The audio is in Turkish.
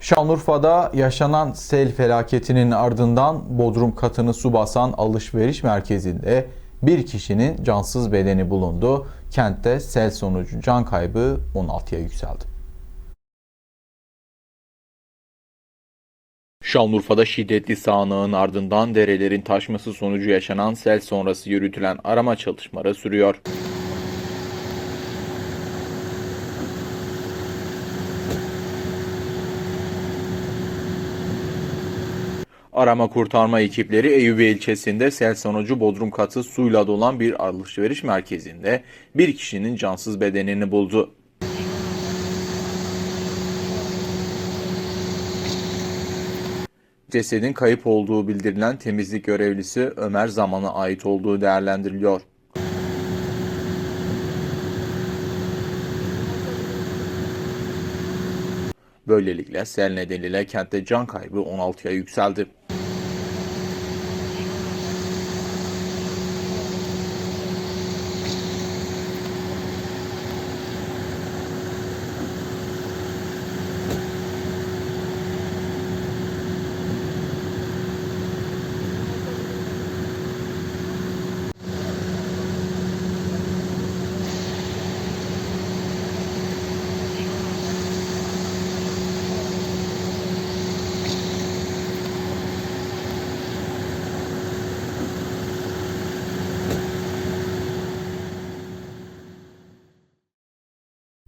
Şanlıurfa'da yaşanan sel felaketinin ardından bodrum katını su basan alışveriş merkezinde bir kişinin cansız bedeni bulundu. Kentte sel sonucu can kaybı 16'ya yükseldi. Şanlıurfa'da şiddetli sağanağın ardından derelerin taşması sonucu yaşanan sel sonrası yürütülen arama çalışmaları sürüyor. Arama kurtarma ekipleri Eyüp ilçesinde sel sonucu bodrum katı suyla dolan bir alışveriş merkezinde bir kişinin cansız bedenini buldu. Cesedin kayıp olduğu bildirilen temizlik görevlisi Ömer Zaman'a ait olduğu değerlendiriliyor. Böylelikle sel nedeniyle kentte can kaybı 16'ya yükseldi.